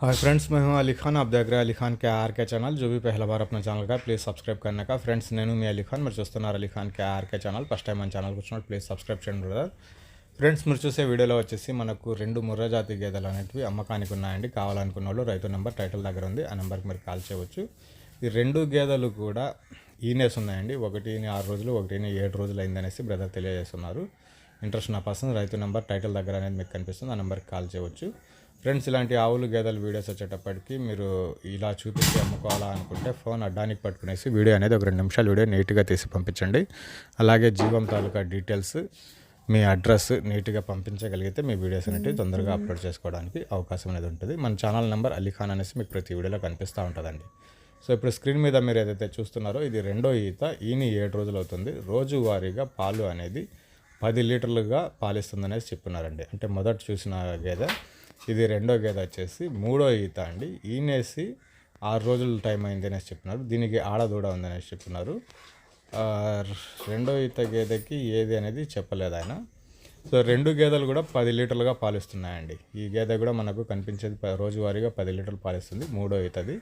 हाय friends మేము అలీ ఖాన్ ఆప్ దగ్గర అలీ ఖాన్ కే ఆర్కే ఛానల్ జోబీ పహలా బార్ అప్నా ఛానల్ కా ప్లీజ్ సబ్స్క్రైబ్ కన్నా కా ఫ్రెండ్స్ నేను మీ అలీ ఖాన్ మీరు చూస్తున్నారు అలీ ఖాన్ కే R K channel first time మన ఛానల్కి వచ్చినప్పుడు ప్లీజ్ సబ్స్క్రైబ్ చేయండి బ్రదర్ ఫ్రెండ్స్ మీరు చూసే వీడియోలో వచ్చేసి మనకు రెండు ముర్రాజాతి గేదెలు అనేటివి అమ్మకానికి ఉన్నాయండి కావాలనుకున్న వాళ్ళు రైతు నెంబర్ టైటిల్ దగ్గర ఉంది ఆ నెంబర్కి మీరు కాల్ చేయవచ్చు। ఈ రెండు గేదెలు కూడా ఈనేస్ ఉన్నాయండి ఒకటిని ఆరు రోజులు ఒకటిని ఏడు రోజులు అయిందనేసి బ్రదర్ తెలియజేస్తున్నారు। ఇంట్రెస్ట్ ఉన్న పర్సన్ రైతు నెంబర్ టైటిల్ దగ్గర అనేది మీకు కనిపిస్తుంది ఆ నెంబర్కి కాల్ చేయవచ్చు. ఫ్రెండ్స్ ఇలాంటి ఆవులు గేదెలు వీడియోస్ వచ్చేటప్పటికి మీరు ఇలా చూపించి అమ్ముకోవాలా అనుకుంటే ఫోన్ అడ్డానికి పట్టుకునేసి వీడియో అనేది ఒక రెండు నిమిషాలు వీడియో నీట్గా తీసి పంపించండి. అలాగే జీవం తాలూకా డీటెయిల్స్ మీ అడ్రస్ నీట్గా పంపించగలిగితే మీ వీడియోస్ అనేవి తొందరగా అప్లోడ్ చేసుకోవడానికి అవకాశం అనేది ఉంటుంది. మన ఛానల్ నెంబర్ అలీఖాన్ అనేసి మీకు ప్రతి వీడియోలో కనిపిస్తూ ఉంటుందండి. సో ఇప్పుడు స్క్రీన్ మీద మీరు ఏదైతే చూస్తున్నారో ఇది రెండో ఈత ఈని ఏడు రోజులు అవుతుంది. రోజువారీగా పాలు అనేది పది లీటర్లుగా పాలిస్తుందనేసి చెప్తున్నారండి అంటే మొదట చూసిన గేదె ఇది రెండో గేదె వచ్చేసి మూడో ఈత అండి. ఈనేసి ఆరు రోజులు టైం అయింది అనేసి చెప్పినారు. దీనికి ఆడదూడ ఉందనేసి చెప్తున్నారు రెండో ఈత గేదెకి ఏది అనేది చెప్పలేదు ఆయన. సో రెండు గేదెలు కూడా పది లీటర్లుగా పాలిస్తున్నాయండి. ఈ గేదె కూడా మనకు కనిపించేది రోజువారీగా పది లీటర్లు పాలిస్తుంది మూడో ఈతది.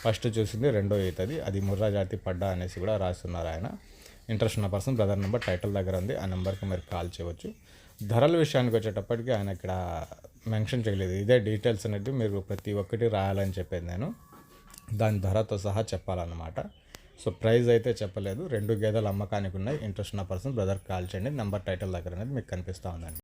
ఫస్ట్ చూసింది రెండో ఈతది. అది ముర్రా జాతి పడ్డా అనేసి కూడా రాస్తున్నారు ఆయన. ఇంట్రెస్ట్ ఉన్న పర్సన్ బ్రదర్ నెంబర్ టైటిల్ దగ్గర ఉంది ఆ నెంబర్కి మీరు కాల్ చేయవచ్చు. ధరల విషయానికి వచ్చేటప్పటికి ఆయన ఇక్కడ మెన్షన్ చేయలేదు. ఇదే డీటెయిల్స్ అనేది మీరు ప్రతి ఒక్కటి రాయాలని చెప్పేది నేను. దాని ధరతో సహా చెప్పాలన్నమాట. సో ప్రైస్ అయితే చెప్పలేదు. రెండు గేదెలు అమ్మకానికి ఉన్నాయి. ఇంట్రెస్ట్ ఉన్న పర్సన్ బ్రదర్ కాల్ చేయండి. నెంబర్ టైటిల్ దగ్గర అనేది మీకు కనిపిస్తూ ఉందండి.